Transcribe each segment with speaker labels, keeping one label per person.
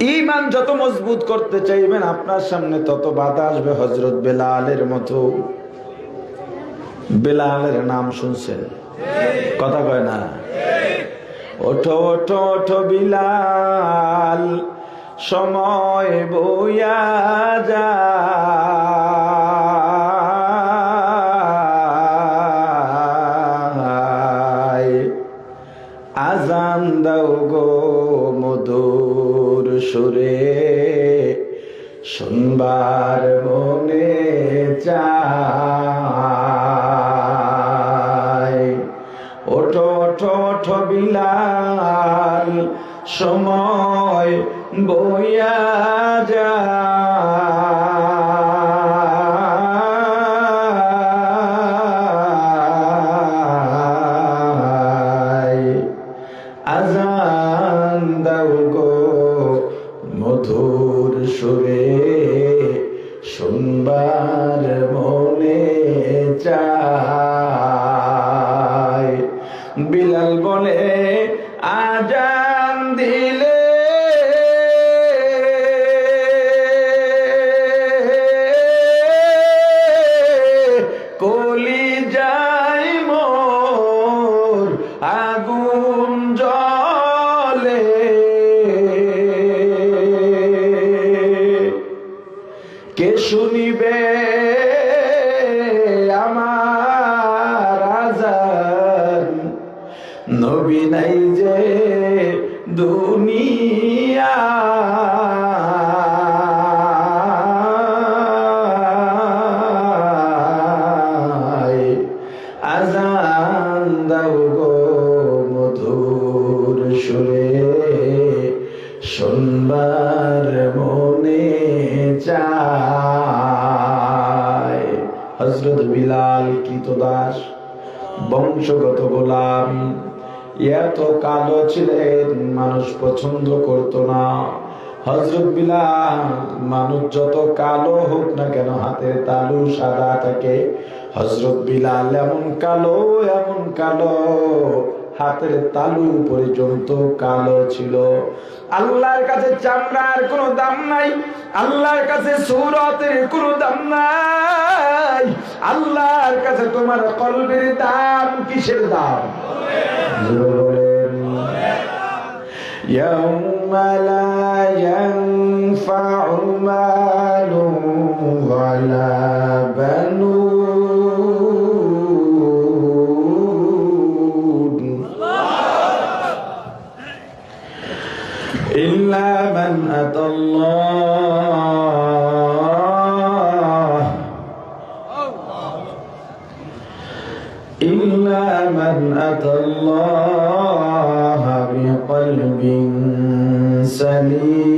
Speaker 1: ইমান যত মজবুত করতে চাইবেন, আপনার সামনে তত বাধা আসবে। হজরত বেলালের মতো বেলালের নাম শুনছেন? কথা কয় না? ওঠো ওঠো ওঠো বিলাল, সময় বইয়া যায় সুরে শুনবার মনে চায় ওঠো ওঠো ওঠো বিলাল সময় বইয়া মধুর সুরে কে শুনিবে আমার আজান? নবী নাই যে দুনিয়া। আজান দাও গো মধুর সুরে, শুনবার মনে চায় হজরত বিলাল কৃতদাস, বংশগত গোলাম। এত কালো ছিলেন, মানুষ পছন্দ করত না। হজরত বিলাল, মানুষ যত কালো হোক না কেন হাতের তালু সাদা থাকে। হজরত বিলাল এমন কালো এমন কালো। হাতের তালু পর্যন্ত কালো ছিল আল্লাহর কাছে চামড়ার কোনো দাম নাই আল্লাহর কাছে সৌরতের কোনো দাম নাই আল্লাহর কাছে তোমার কলবের দাম কিসের দাম বলেন يوم لا ينفع مال ولا بنون أتى الله إلا من أتى الله بقلب سليم.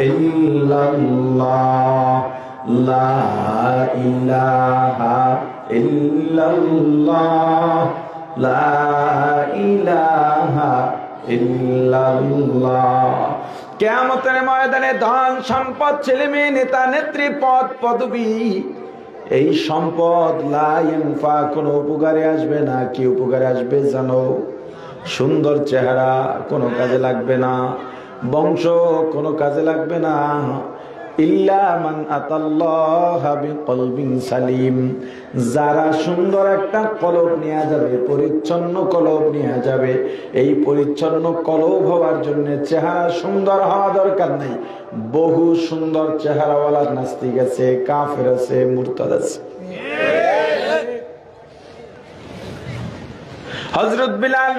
Speaker 1: illallah ময়দানে ধন সম্পদ ছেলে মেয়ে নেতা, নেত্রী, পদ, পদবী, এই সম্পদ লাইনফা কোনো উপকারে আসবে না। কি উপকারে আসবে জানো? সুন্দর চেহারা কোনো কাজে লাগবে না। বংশ কোনো কাজে লাগবে না। ইল্লা মান সালিম। যারা সুন্দর একটা নিয়ে যাবে, পরিচ্ছন্ন নিয়ে যাবে, এই পরিচ্ছন্ন হওয়ার জন্য চেহারা সুন্দর হওয়া দরকার নেই। বহু সুন্দর চেহারাওয়ালা নাস্তিক আছে, কাফের আছে, মুরতাদ আছে। হজরত বিলাল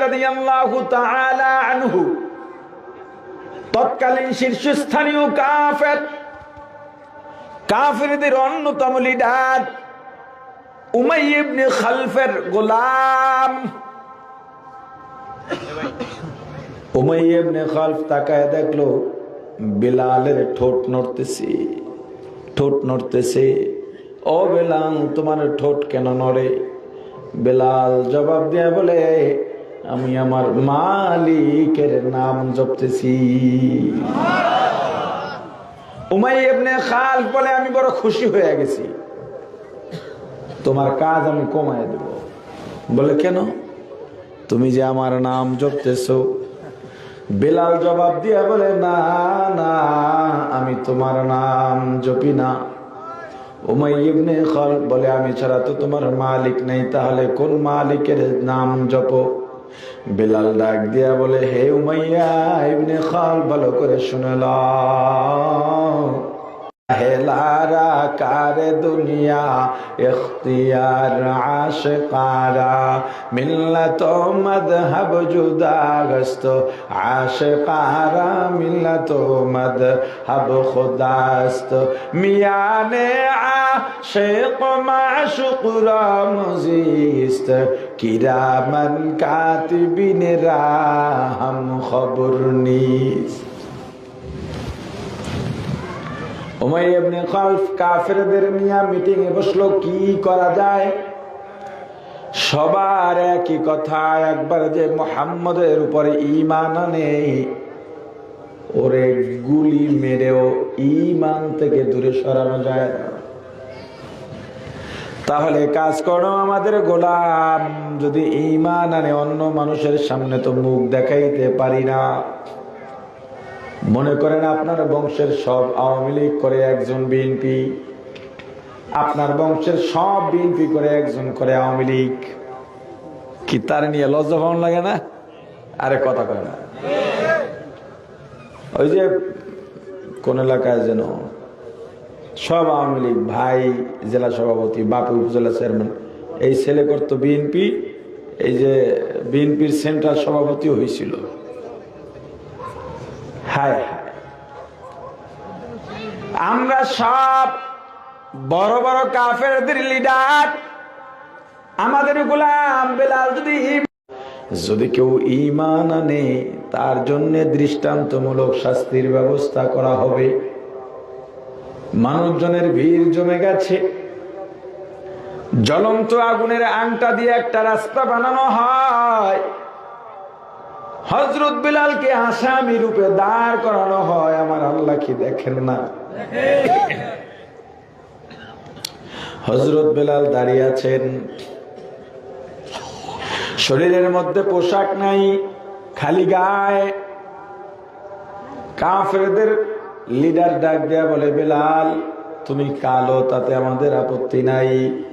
Speaker 1: তৎকালীন শীর্ষস্থানীয় কাফের। কাফেরদের অন্যতম লিডার উমাই খালফের গোলাম। খালফ তাকায় দেখল বিলালের ঠোঁট নড়তেছে ঠোঁট নড়তেছে। ঠোঁট কেন নড়ে? বেলাল জবাব দিয়া বলে আমি আমার মালিকের নাম জপতেছি। খাল বলে, আমি বড় খুশি হয়ে গেছি। তোমার কাজ আমি কমায় দেব। বলে, কেন? তুমি যে আমার নাম জপতেছ। বেলাল জবাব দিয়া বলে, না না, আমি তোমার নাম জপি না। খাল বলে, আমি ছাড়া তো তোমার মালিক নেই, তাহলে কোন মালিকের নাম জপ? বেলাল ডাক দিয়া বলে, হে উমাইয়া, ইবনে খাল, ভালো করে শুনলা হেলারা কারে দুনিয়া, ইখতিয়ার আশকারা, মিল্লত মদহব জুদাগস্ত আশকারা, মিল্লত মদহব খুদাস্ত। মিয়ানে আশিক, মাশুক রা মুজিস্ত কিরামান কাতিবিন রাহম খবর নিস্ত উমাই ইবনে খালফ কাফেরদের মিয়া মিটিং এ বসল, কি করা যায়? সবার একই কথা, একবার যে মোহাম্মদের উপরে ইমান আনে, ওরে গুলি মেরেও ইমান থেকে দূরে সরানো যায় না। তাহলে কাজ করো, আমাদের গোলাম যদি ইমান আনে, অন্য মানুষের সামনে তো মুখ দেখাইতে পারি না। মনে করেন আপনার বংশের সব আওয়ামী লীগ করে একজন বিএনপি, আপনার বংশের সব বিএনপি করে একজন করে আওয়ামী লীগ। কি তার নিয়ে লজ্জা পাওয়ান লাগে না? আরে কথা কয় না। ওই যে কোন এলাকায় যেন সব আওয়ামী লীগ, ভাই, জেলা সভাপতি, বাপু উপজেলা চেয়ারম্যান, এই ছেলে করতো বিএনপি, এই যে বিএনপির সেন্ট্রাল সভাপতিও হয়েছিল। হায় আমরা সব বড় বড় কাফেরদের লিডার। আমাদের গোলাম বেলাল যদি যদি কেউ ইমান আনে, তার জন্য দৃষ্টান্তমূলক শাস্তির ব্যবস্থা করা হবে। মানুষজনের ভিড় জমে গেছে। জ্বলন্ত আগুনের আংটা দিয়ে একটা রাস্তা বানানো হয়। হজরত বিলালকে আসামি রূপে দাঁড় করানো হয়। আমার আল্লাহ কি দেখেন না? হজরত বেলাল দাঁড়িয়ে আছেন। শরীরের মধ্যে পোশাক নাই, খালি গায়ে। কাফেরদের লিডার ডাক দেয়া বলে, বেলাল, তুমি কালো, তাতে আমাদের আপত্তি নাই।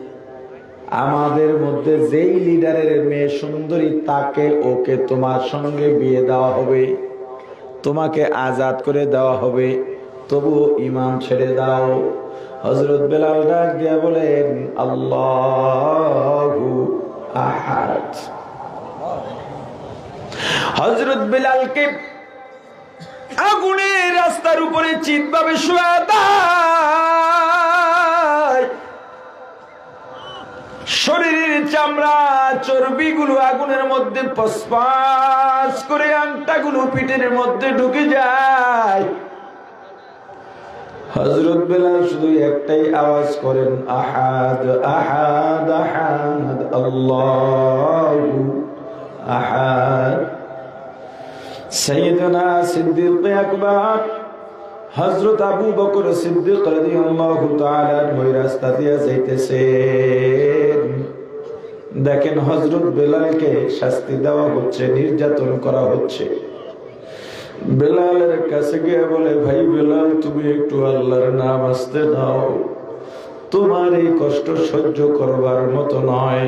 Speaker 1: আমাদের মধ্যে যেই লিডারের মেয়ে সুন্দরী, তাকে ওকে তোমার সঙ্গে বিয়ে দেওয়া হবে। তোমাকে আজাদ করে দেওয়া হবে। তবু ইমাম ছেড়ে দাও। হজরত বেলাল ডাক দিয়া বলেন, আল্লাহ আহাদ। হজরত বেলালকে আগুনের রাস্তার উপরে শোয়া দেয় শরীরের চামড়া, চর্বিগুলো আগুনের মধ্যে পসপাস করে আংটাগুলো পিঠের মধ্যে ঢুকে যায়। হজরত বেলাল শুধু একটাই আওয়াজ করেন, আহাদ আহাদ আহাদ, আল্লাহ আহাদ। সৈয়দনা সিদ্দিক আকবর হজরত আবু বকর সিদ্দিক রাদিয়াল্লাহু তাআলা ওই রাস্তা দিয়ে যাইতেছেন দেখেন হজরত বেলালকে শাস্তি দেওয়া হচ্ছে, নির্যাতন করা হচ্ছে। বেলালের কাছে গিয়ে বলে, ভাই বেলাল, তুমি একটু আল্লাহর নাম আসতে দাও। তোমার এই কষ্ট সহ্য করবার মতো নয়।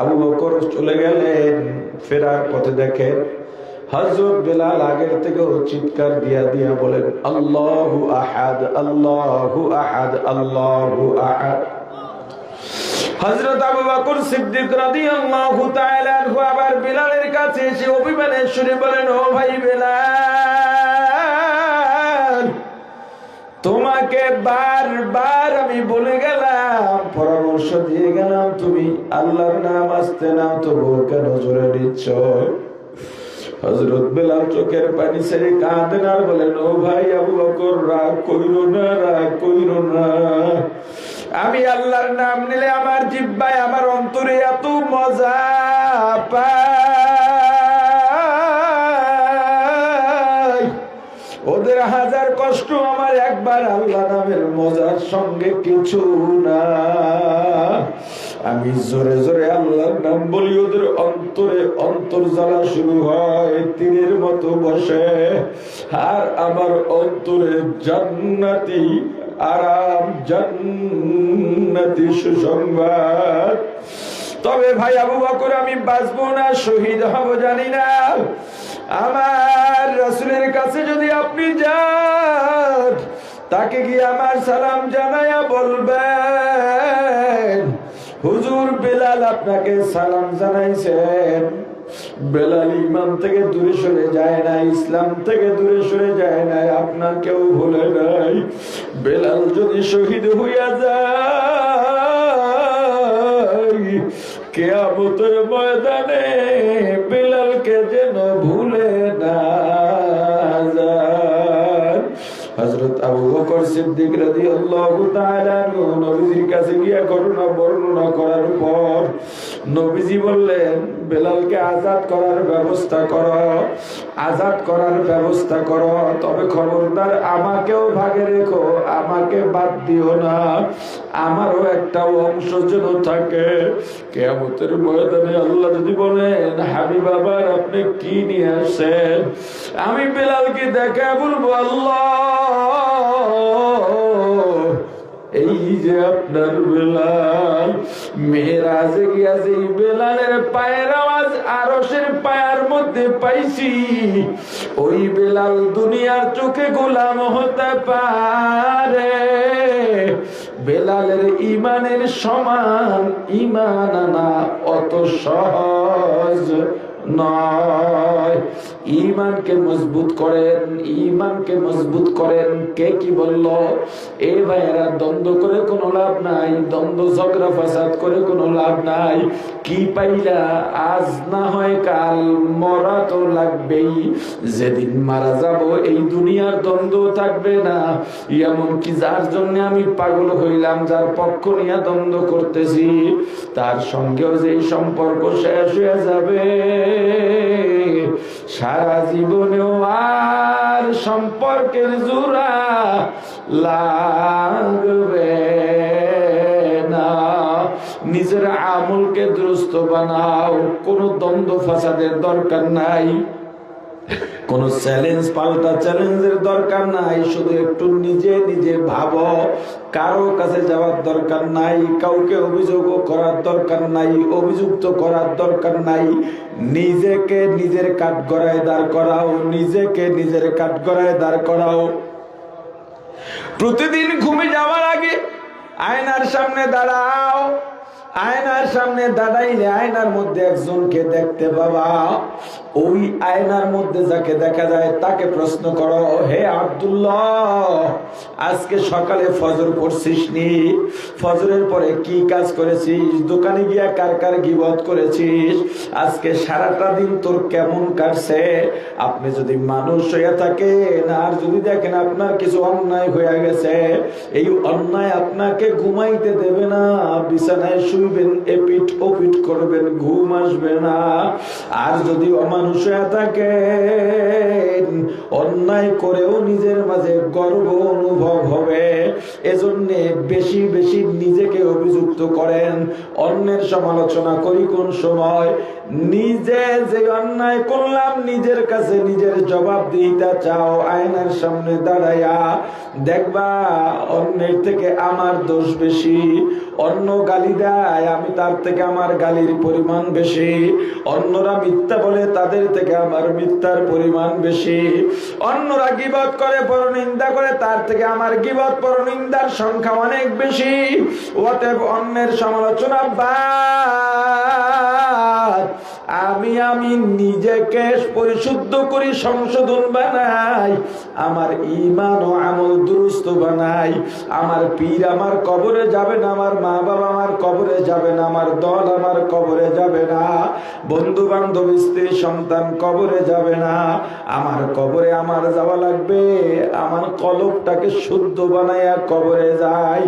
Speaker 1: আবু বকর চলে গেলেন, ফেরার পথে দেখেন হজরত বেলাল আগের থেকেও চিৎকার দিয়া দিয়া বলেন, আল্লাহু আহাদ আল্লাহু আহাদ আল্লাহু আহাদ। হযরত আবু বকর সিদ্দিক রাদিয়াল্লাহু তাআলা আবার বিলালের কাছে এসে অভিমানের সুরে বলেন, ও ভাই বিলাল, তোমাকে বারবার আমি বলে গেলাম, পরামর্শ দিয়ে গেলাম, তুমি আল্লাহর নাম আসতে নাও তবু কেন জোরে দিচ্ছ? হজরত বেলাল চোখের পানি ছেড়ে কাঁদেন আর বলেন, ও ভাই আবু বকর, রাগ কইরো না, রাগ কইরো না। আমি আল্লাহর নাম নিলে আমার জিব্বায়, আমার অন্তরে এত মজা পাই। ওদের হাজার কষ্ট আমার একবার আল্লাহ নামের মজার সঙ্গে কিছু না। আমি জোরে জোরে আল্লাহর নাম বলি, ওদের অন্তরে অন্তর জ্বালা শুরু হয়, তীরের মতো বসে। আর আমার অন্তরে জান্নাতি, আরাম, জান্নাতি সুসংবাদ। তবে ভাই আবু বকর, আমি বাঁচবো না, শহীদ হব জানি না। আমার রসুলের কাছে যদি আপনি যান, তাকে গিয়ে আমার সালাম জানাইয়া বলবেন। হুজুর বেলাল আপনাকে সালাম জানাইছেন। বেলাল ইমাম থেকে দূরে সরে যায় না, ইসলাম থেকে দূরে সরে যায় না আপনাকেও ভুলে নাই। বেলাল যদি শহীদ হইয়া যায়, কেয়ামতের ময়দানে বেলালকে যেন ভুলে আবু বকর সিদ্দিক রাদিয়াল্লাহু তাআলা নবীজির কাছে গিয়ে ঘটনা বর্ণনা করার পর নবীজি বললেন, বেলালকে আজাদ করার ব্যবস্থা করো, আজাদ করার ব্যবস্থা করো, তবে খবরদার আমাকেও ভাগে রেখো, আমাকে বাদ দিও না। আমারও একটা অংশ যেন থাকে। কেয়ামতের ময়দানে আল্লাহ যদি বলেন হাবি বাবার আপনি কি নিয়ে আসেন? আমি বেলালকে দেখা বলব, আল্লাহ এই যে আপনার বেলাল, মেয়েরাজে গিয়াছে এই বেলালের পায়ের আওয়াজ আরসের পায়ের মধ্যে পাইছি। ওই বেলাল দুনিয়ার চোখে গোলাম হতে পারে। বেলালের ইমানের সমান, ইমান আনা অত সহজ নয়। ইমানকে মজবুত করেন ইমানকে মজবুত করেন। কে কি বলল? এ ভাইয়েরা, দ্বন্দ্ব করে কোনো লাভ নাই, দ্বন্দ্ব, ঝগড়া, ফাসাদ করে কোনো লাভ নাই। কি পাইলা? আজ না হয় কাল, মরা তো লাগবেই। যেদিন মারা যাব, এই দুনিয়ার দ্বন্দ্ব থাকবে না। এমন কি যার জন্য আমি পাগল হইলাম, যার পক্ষ নিয়ে দ্বন্দ্ব করতেছি, তার সঙ্গেও যে সম্পর্ক শেষ হয়ে যাবে। জীবনেও আর সম্পর্কের জোড়া লাগবে নিজের আমলকে দুরস্ত বানাও কোনো দ্বন্দ্ব ফাসাদের দরকার নাই। কোন চ্যালেঞ্জ পাল্টা চ্যালেঞ্জের দরকার নাই, শুধু একটু নিজে নিজে ভাবো। কারও কাছে যাওয়ার দরকার নাই, কাউকে অভিযোগ করার দরকার নাই, অভিযুক্ত করার দরকার নাই। নিজেকে নিজের কাঠ গড়ায় দাঁড় করাও, নিজেকে নিজের কাঠ গড়ায় দাঁড় করাও। প্রতিদিন ঘুমে যাওয়ার আগে আয়নার সামনে দাঁড়াও। আয়নার সামনে দাঁড়াইলে আয়নার মধ্যে একজনকে দেখতে বাবা। ওই আয়নার মধ্যে যাকে দেখা যায়, তাকে প্রশ্ন করো, হে আব্দুল্লাহ, আজকে সকালে ফজর করছিস নি? ফজরের পরে কি কাজ করেছিস? দোকানে গিয়া কার কার গিবত করেছিস? আজকে সারাটা দিন তোর কেমন কাটছে? আপনি যদি মানুষ হয়ে থাকেন, আর যদি দেখেন আপনার কিছু অন্যায় হয়ে গেছে, এই অন্যায় আপনাকে ঘুমাইতে দেবে না, বিছানায় শুইবেন এপিট ওপিট করবেন, ঘুম আসবে না। আর যদি অমানুষ অন্যায় অন্যায় করেও নিজের মাঝে গর্ব অনুভব হবে। এজন্য বেশি বেশি নিজেকে অভিযুক্ত করেন। অন্যের সমালোচনা করি কোন সময়? নিজে যে অন্যায় করলাম, নিজের কাছে নিজের জবাব দিতে চাও, আয়নার সামনে দাঁড়াইয়া দেখবা, অন্যের থেকে আমার দোষ বেশি। অন্য গালি দেয়, আমি তার থেকে আমার গালির পরিমাণ বেশি। অন্যরা মিথ্যা বলে, তাদের থেকে আমার মিথ্যার পরিমাণ বেশি। অন্যরা গিবত করে, পরনিন্দা করে, তার থেকে আমার গিবত, পরনিন্দার সংখ্যা অনেক বেশি। অতএব অন্যের সমালোচনা বাদ। আমি আমি নিজেকে পরিশুদ্ধ করি সংশোধন বানাই, আমার ইমান ও আমল দুরুস্ত বানাই, আমার পীর আমার কবরে যাবে না, আমার মা বাবা আমার কবরে যাবে না, আমার দল আমার কবরে যাবে না বন্ধু বান্ধব স্ত্রী, সন্তান কবরে যাবে না, আমার কবরে আমার যাওয়া লাগবে, আমার কলবটাকে শুদ্ধ বানাইয়া কবরে যাই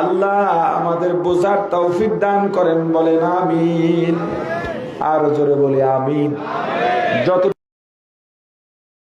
Speaker 1: আল্লাহ আমাদের বোঝার তৌফিক দান করেন, বলেন আমিন। আর জোরে বলি আমিন। যত